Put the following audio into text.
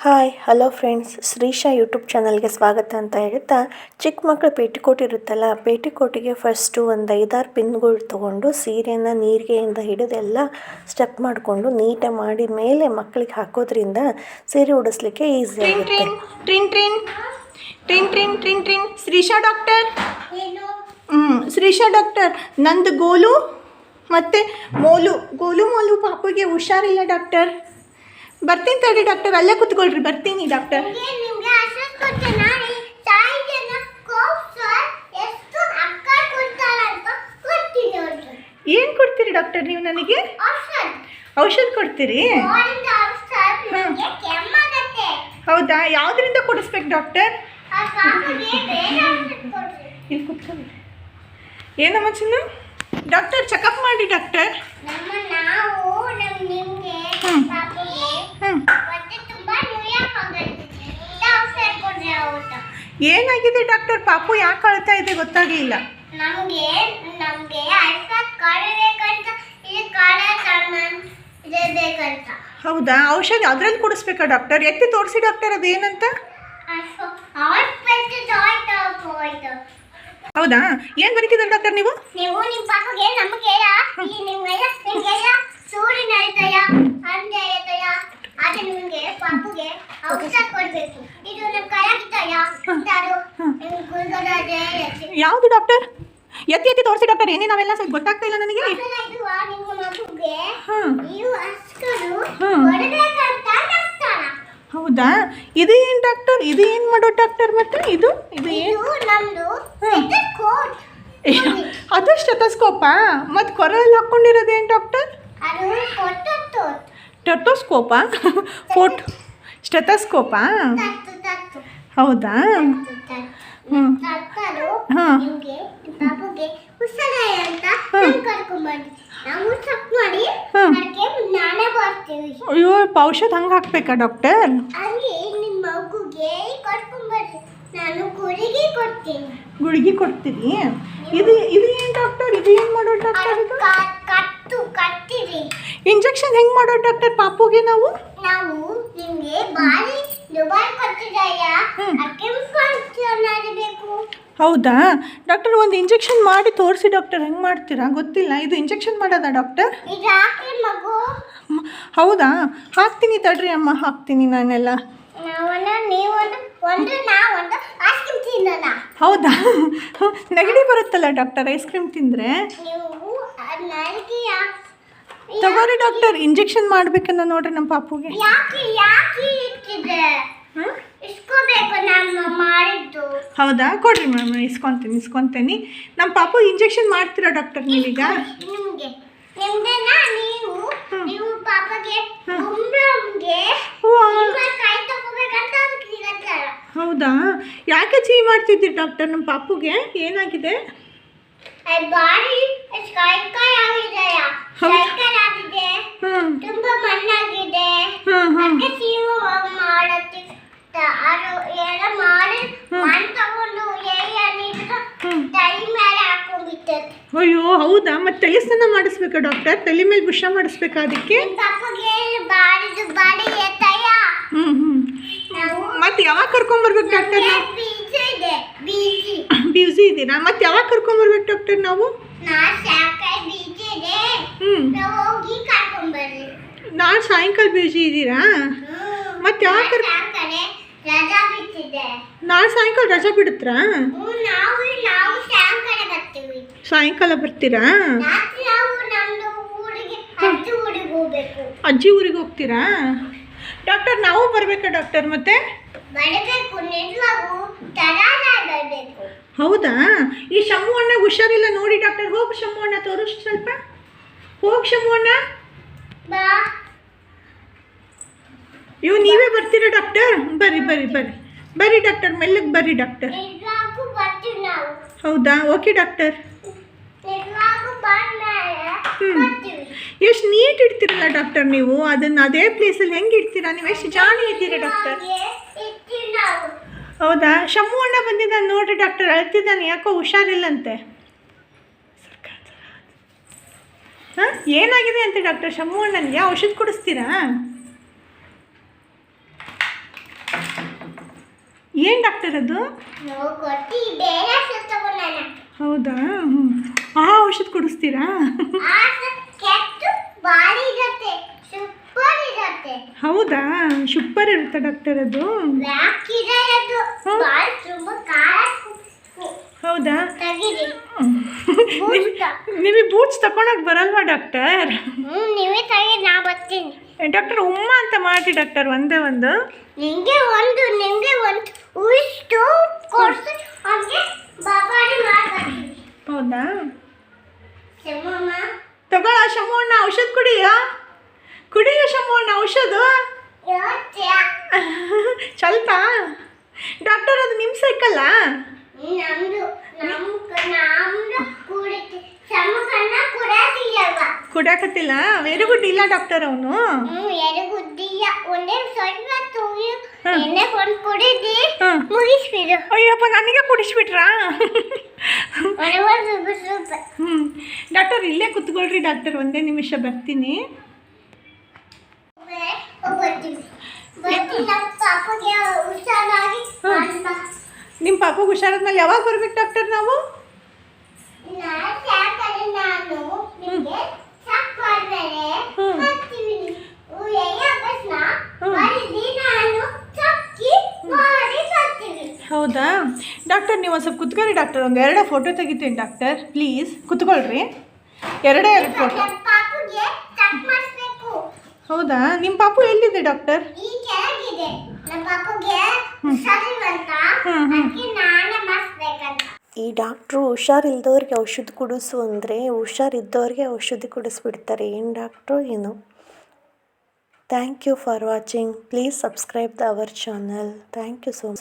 Hi hello friends Shreesha YouTube ಚಾನಲ್ಗೆ ಸ್ವಾಗತ ಅಂತ ಹೇಳ್ತಾ ಚಿಕ್ಕ ಮಕ್ಕಳು ಪೇಟಿಕೋಟ್ ಇರುತ್ತಲ್ಲ ಪೇಟಿಕೋಟಿಗೆ ಫಸ್ಟು ಒಂದು ಐದಾರು ಪಿನ್ಗಳು ತೊಗೊಂಡು ಸೀರೆಯನ್ನು ನೀರಿಗೆಯಿಂದ ಹಿಡಿದು ಎಲ್ಲ ಸ್ಟೆಪ್ ಮಾಡಿಕೊಂಡು ನೀಟಾಗಿ ಮಾಡಿ ಮೇಲೆ ಮಕ್ಕಳಿಗೆ ಹಾಕೋದ್ರಿಂದ ಸೀರೆ ಉಡಿಸ್ಲಿಕ್ಕೆ ಈಸಿ ಆಗುತ್ತೆ. ಟ್ರಿನ್ ಟ್ರಿನ್ ಟ್ರಿನ್ ಟ್ರಿನ್ ಟ್ರಿನ್ ಟ್ರಿನ್ ಟ್ರಿನ್ ಶ್ರೀಶಾ ಡಾಕ್ಟರ್ ಹ್ಞೂ ಶ್ರೀಶಾ ಡಾಕ್ಟರ್ ನಂದು ಗೋಲು ಮತ್ತು ಮೋಲು. ಗೋಲು ಮೋಲು ಪಾಪುಗೆ ಹುಷಾರಿಲ್ಲ ಡಾಕ್ಟರ್ ಬರ್ತೀನಿ ತಡಿ ಡಾಕ್ಟರ್ ಅಲ್ಲೇ ಕೂತ್ಕೊಳ್ರಿ ಬರ್ತೀನಿ ಡಾಕ್ಟರ್. ಏನ್ ಕೊಡ್ತೀರಿ ಡಾಕ್ಟರ್ ನೀವು ನನಗೆ? ಔಷಧ. ಕೊಡ್ತೀರಿ? ಹೌದಾ? ಯಾವುದರಿಂದ ಕೊಡಿಸ್ಬೇಕು ಡಾಕ್ಟರ್? ಇಲ್ಲಿ ಕೂತ್ಕೊಳ್ಳಿ. ಏನಮ್ಮ ಚಿನ್ನ? ಡಾಕ್ಟರ್ ಚೆಕಪ್ ಮಾಡಿ ಡಾಕ್ಟರ್ ನಮ್ಮ ನಾವು ನಮ್ ನಿಮ್ಗೆ ಹ್ಮ್. ಪಾಪಗೆ ಹ್ಞೂ ಹೊಟ್ಟೆ ತುಂಬಾ ನೋಯಾಗುತ್ತೆ ಇಂಥ ಔಷಧ ಕೊಡ್ರಿ ಔಷಧ ಏನಾಗಿದೆ ಡಾಕ್ಟರ್? ಪಾಪು ಯಾಕೆ ಅಳ್ತಾ ಇದೆ ಗೊತ್ತಾಗಲಿಲ್ಲ. ನಮಗೆ ನಮಗೆ ಕಾಡಬೇಕಂತ ಇದು ಕಾಡ ಬೇಕಂತ ಹೌದಾ? ಔಷಧ ಅದ್ರಲ್ಲಿ ಕುಡಿಸ್ಬೇಕಾ ಡಾಕ್ಟರ್? ಎತ್ತಿ ತೋರಿಸಿ ಡಾಕ್ಟರ್ ಆಯ್ತು ಹೋಯ್ತು ಹೌದಾ? ಏನು ಬರೀತಿದ್ದಾರೆ ಡಾಕ್ಟರ್ ನೀವು? ನೀವು ನಿಮ್ಮ ಪಾಪಗೆ ನಮಗೆ ಇಲ್ಲಿ ನಿಮ್ಗೆಲ್ಲ ನಿಮ್ಗೆಲ್ಲ ಸೂರ್ಯ ನಡೀತಯ ಅಂದೆ ಆಯ್ತಯ ಆದ್ರೆ ನಿಮಗೆ ಪಾಪುಗೆ ಔಷಧ ಕೊಡಬೇಕು. ಇದು ನಮ್ಮ ಅದು ಗುಲ್ಗಡದೆ ಯಾವುದು ಡಾಕ್ಟರ್? ಎತ್ತಿ ಎತ್ತಿ ತೋರಿಸಿ ಡಾಕ್ಟರ್ ಏನೇ ನಾವೆಲ್ಲ ಸ್ವಲ್ಪ ಗೊತ್ತಾಗ್ತಾ ಇಲ್ಲ ನನಗೆ. ಹೌದಾ ಇದು ಏನು ಡಾಕ್ಟರ್? ಇದು ಏನು ಮಾಡೋ ಡಾಕ್ಟರ್ ಮತ್ತೆ ಇದು? ಇದು ಏನು? ಅದು ಸ್ಟೆಥೋಸ್ಕೋಪಾ? ಮತ್ತು ಕೊರಲ್ಲಿ ಹಾಕ್ಕೊಂಡಿರೋದೇನು ಡಾಕ್ಟರ್? ಟೆಟೋಸ್ಕೋಪಾ? ಫೋಟ್ ಸ್ಟೆಥೋಸ್ಕೋಪಾ? ಹೌದಾ? ಹ್ಞೂ ಹಾಂ. ಅಯ್ಯೋ ಔಷಧ ಹಂಗೆ ಹಾಕ್ಬೇಕಾ ಡಾಕ್ಟರ್ ಗುಳಿಗೆ ಕೊಡ್ತೀರಿ? ಇದು ಇದು ಏನು ಡಾಕ್ಟರ್ ಇದು ಏನು ಮಾಡೋ ಡಾಕ್ಟರ್ ಇದು? ಇಂಜೆಕ್ಷನ್ ಹೆಂಗೆ ಮಾಡೋ ಡಾಕ್ಟರ್ ಪಾಪುಗೆ ನಾವು? ನಾವು ನಿಮ್ಗೆ ಬಾರಿ ದುಬಾರಿ ಹೌದಾ? ಡಾಕ್ಟರ್ ಒಂದು ಇಂಜೆಕ್ಷನ್ ಮಾಡಿ ತೋರಿಸಿ ಡಾಕ್ಟರ್. ಹೆಂಗೆ ಮಾಡ್ತೀರಾ? ಗೊತ್ತಿಲ್ಲ. ಇದು ಇಂಜೆಕ್ಷನ್ ಮಾಡೋದಾ ಡಾಕ್ಟರ್? ಹೌದಾ? ಹಾಕ್ತೀನಿ ತಡ್ರಿ ಅಮ್ಮ ಹಾಕ್ತೀನಿ ನಾನೆಲ್ಲ. ಹೌದಾ? ನೆಗಡಿ ಬರುತ್ತಲ್ಲ ಡಾಕ್ಟರ್ ಐಸ್ ಕ್ರೀಮ್ ತಿಂದರೆ? ತಗೋರಿ ಡಾಕ್ಟರ್. ಇಂಜೆಕ್ಷನ್ ಮಾಡ್ಬೇಕನ್ನ ನೋಡ್ರಿ ನಮ್ಮ ಪಾಪುಗೆ. ಹೌದಾ? ಕೊಡ್ರಿ ಮ್ಯಾಮ್ ಇಸ್ಕೊತೀನಿ ಇಸ್ಕೊತೀನಿ. ನಮ್ಮ ಪಾಪು ಇಂಜೆಕ್ಷನ್ ಮಾಡ್ತೀರಾ ಡಾಕ್ಟರ್ ನೀವೀಗ? ಹೌದಾ? ಯಾಕೆ ಚೀ ಮಾಡ್ತಿದ್ದೀರಿ ಡಾಕ್ಟರ್ ನಮ್ಮ ಪಾಪುಗೆ? ಏನಾಗಿದೆ? ಕೈ ಕೈ ಆಗಿದೆಯಾ? ಸೈಕಲ್ ಆಗಿದೆ. ತುಂಬಾ ಮಣ್ಣಾಗಿದೆ. ಅದಕ್ಕೆ ಸೀವು ಮಾಡತ್ತಿ ಅದು ಎಲ್ಲ ಮಾಡಿ. ಮಣ್ಣು ತಗೊಂಡು ಎಲ್ಲಿ ನೀರು. ತಲೆ ಮೇಲೆ ಹಾಕೊಂಡ್ಬಿಟ್ಟೆ ಅಯ್ಯೋ ಹೌದಾ? ಮತ್ತೆ ತಲೆ ಸ್ನಾನ ಮಾಡಿಸ್ಬೇಕಾ ಡಾಕ್ಟರ್? ತಲೆ ಮೇಲೆ ಬುಷ ಮಾಡಿಸ್ಬೇಕಾ ಅದಕ್ಕೆ? ನಿಮ್ಮ ಪಾಪಗೆ ಬಾರಿದು ಬಾಡಿ ಎತ್ತಯ್ಯ. ಹ್ಞೂ ಹ್ಞೂ ಮತ್ತೆ ಯಾವಾಗ ಕರ್ಕೊಂಬರ್ಬೇಕು ಡಾಕ್ಟರ್ ಬ್ಯೂಸಿ ಇದ್ದೀರಾ ಮತ್ತೆ ಯಾವಾಗ ಕರ್ಕೊಂಬರ್ಬೇಕು ಡಾಕ್ಟರ್ ನಾವು? ನಾ ಸಾಕಾಯಿ ಬೀಜ ಇದೆ. ಹ್ಞೂ ನಾವು ಹೋಗಿ ಕರ್ಕೊಂಡ್ಬರ್ರಿ ನಾಳೆ ಸಾಯಂಕಾಲ ಬ್ಯುಸಿ ಇದ್ದೀರಾ ಮತ್ತೆ ಯಾವಾಗ ಕರ್ ನಾಳೆ ಸಾಯಂಕಾಲ ರಜಾ ಬಿಡುತ್ತಾ? ಸಾಯಂಕಾಲ ಬರ್ತೀರಾ? ಅಜ್ಜಿ ಊರಿಗೆ ಹೋಗ್ತೀರಾ? ಡಾಕ್ಟರ್ ನಾವು ಬರಬೇಕಾ ಡಾಕ್ಟರ್ ಮತ್ತೆ? ಬರಬೇಕು. ಹೌದಾ? ಈ ಶಮ್ಮು ಅಣ್ಣ ಹುಷಾರಿಲ್ಲ ನೋಡಿ ಡಾಕ್ಟರ್. ಹೋಗಿ ಶಮ್ಮು ಅಣ್ಣ ತೋರಿಸ್ ಸ್ವಲ್ಪ. ಹೋಗಿ ಶಮ್ಮು ಅಣ್ಣ ಇವು ನೀವೇ ಬರ್ತೀರಾ ಡಾಕ್ಟರ್? ಬರ್ರಿ ಬರ್ರಿ ಬರ್ರಿ ಬರ್ರಿ ಡಾಕ್ಟರ್ ಮೆಲ್ಲಗೆ ಬರ್ರಿ ಡಾಕ್ಟರ್. ಹೌದಾ? Okay doctor. ಹ್ಞೂ ಎಷ್ಟು ನೀಟ್ ಇಡ್ತೀರಲ್ಲ ಡಾಕ್ಟರ್ ನೀವು? ಅದನ್ನು ಅದೇ ಪ್ಲೇಸಲ್ಲಿ ಹೆಂಗೆ ಇಡ್ತೀರಾ? ನೀವು ಎಷ್ಟು ಜಾಣಿ ಇದ್ದೀರಾ ಡಾಕ್ಟರ್? ಹೌದಾ? ಶಮ್ಮು ಅಣ್ಣ ಬಂದಿದ್ದಾನೆ, ನೋಡ್ರಿ ಡಾಕ್ಟರ್. ಅಳ್ತಿದ್ದಾನೆ, ಯಾಕೋ ಹುಷಾರಿಲ್ಲಂತೆ. ಹಾಂ? ಏನಾಗಿದೆ ಅಂತೆ ಡಾಕ್ಟರ್ ಶಮ್ಮು ಅಣ್ಣನಿಗೆ? ಔಷಧ ಕೊಡಿಸ್ತೀರಾ? ಏನು ಡಾಕ್ಟರ್ ಅದು? ಹೌದಾ? ಹ್ಞೂ ಆ ಔಷಧ ಕೊಡಿಸ್ತೀರಾ? ಹೌದಾ? ಶುಪ್ಪರ್ ಇರುತ್ತಾ ಡಾಕ್ಟರ್ ಅದು? ಬ್ಲ್ಯಾಕ್ ಇದೆ ಅದು ಹ್ಮ್. ಬಾರಿ ತುಂಬ ಖಾರ ಹೌದಾ ತೆಗೀರಿ ನಿಮಗೆ ಬೂಟ್ಸ್ ತಗೊಳಕ್ ಬರಲ್ವಾ ಡಾಕ್ಟರ್? ಹ್ಞೂ ನೀವೇ ತೆಗಿ ನಾ ಬರ್ತೀನಿ. ಡಾಕ್ಟರ್ ಉಮ್ಮ ಅಂತ ಮಾಡಿ ಡಾಕ್ಟರ್ ಒಂದೇ ಒಂದು. ನಿಂಗೆ ಒಂದು ನಿಂಗೆ ಒಂದು. ಇಷ್ಟು ಕೊಡ್ಸಿ ಅವ್ನಿಗೆ ಬಾಬಾಡಿ ಮಾಡ್ಬರ್ತೀನಿ ಹೌದಾ? ಶಮಮ್ಮ ತಗೊಳ ಶಮೋಣ್ಣ ಔಷಧ ಕುಡಿಯ? ಕುಡಿಯ ಶಮೋಣ್ಣ ಔಷಧ ಯೋಚ್ಯ ಚಲ್ತಾ ಡಾಕ್ಟರ್ ಅದು ನಿಮ್ಮ ಸೈಕಲ್ಲ ನಮ್ದು ನಮ್ ನಮ್ದು ಕುಡಿತಿ ಸಮಕನ್ನ ಕುಡಾತಿಲ್ಲವ ಕುಡಿಯಾಕತ್ತಿಲ್ಲ ವೆರಿ ಗುಡ್ ಇಲ್ಲ ಡಾಕ್ಟರ್ ಅವನು ಹ್ಞೂ ಎಡಗುದ್ದಿಲ್ಲ ಒಂದೇ ಸ್ವಲ್ಪ ತೂಗಿ ಹಾ. ವೆರಿ ಗುಡ್ ಇಲ್ಲ ಡಾಕ್ಟರ್ ಅವನು? ಅಯ್ಯಪ್ಪ ನನಗೆ ಕುಡಿಸ್ಬಿಟ್ರಾ? ಹ್ಞೂ ಡಾಕ್ಟರ್ ಇಲ್ಲೇ ಕುತ್ಕೊಳ್ರಿ ಡಾಕ್ಟರ್ ಒಂದೇ ನಿಮಿಷ ಬರ್ತೀನಿ. ಬರ್ತೀನಿ. ನಮ್ಮ ಪಾಪಗೆ ಹುಷಾರಾದ್ಮೇಲೆ ಯಾವಾಗ ಬರ್ಬೇಕು ಡಾಕ್ಟರ್ ನಾವು? ಹೌದಾ? ಡಾಕ್ಟರ್ ನೀವು ಒಂದು ಸ್ವಲ್ಪ ಕುತ್ಕೊಳ್ರಿ ಡಾಕ್ಟರ್ ಒಂದು ಎರಡೇ ಫೋಟೋ ತೆಗಿತೀನಿ ಡಾಕ್ಟರ್ ಪ್ಲೀಸ್ ಕುತ್ಕೊಳ್ರಿ. ಎರಡೇ ಎರಡು ಫೋಟೋ ಹೌದಾ? ನಿಮ್ಮ ಪಾಪು ಎಲ್ಲಿದೆ ಡಾಕ್ಟರ್ ಈ ಡಾಕ್ಟ್ರು ಹುಷಾರಿಲ್ದವ್ರಿಗೆ ಔಷಧ ಕುಡಿಸು ಅಂದರೆ ಹುಷಾರಿದ್ದವ್ರಿಗೆ ಔಷಧಿ ಕುಡಿಸ್ಬಿಡ್ತಾರೆ. ಏನು ಡಾಕ್ಟ್ರು? ಏನು? Thank you for watching please subscribe the our channel thank you so much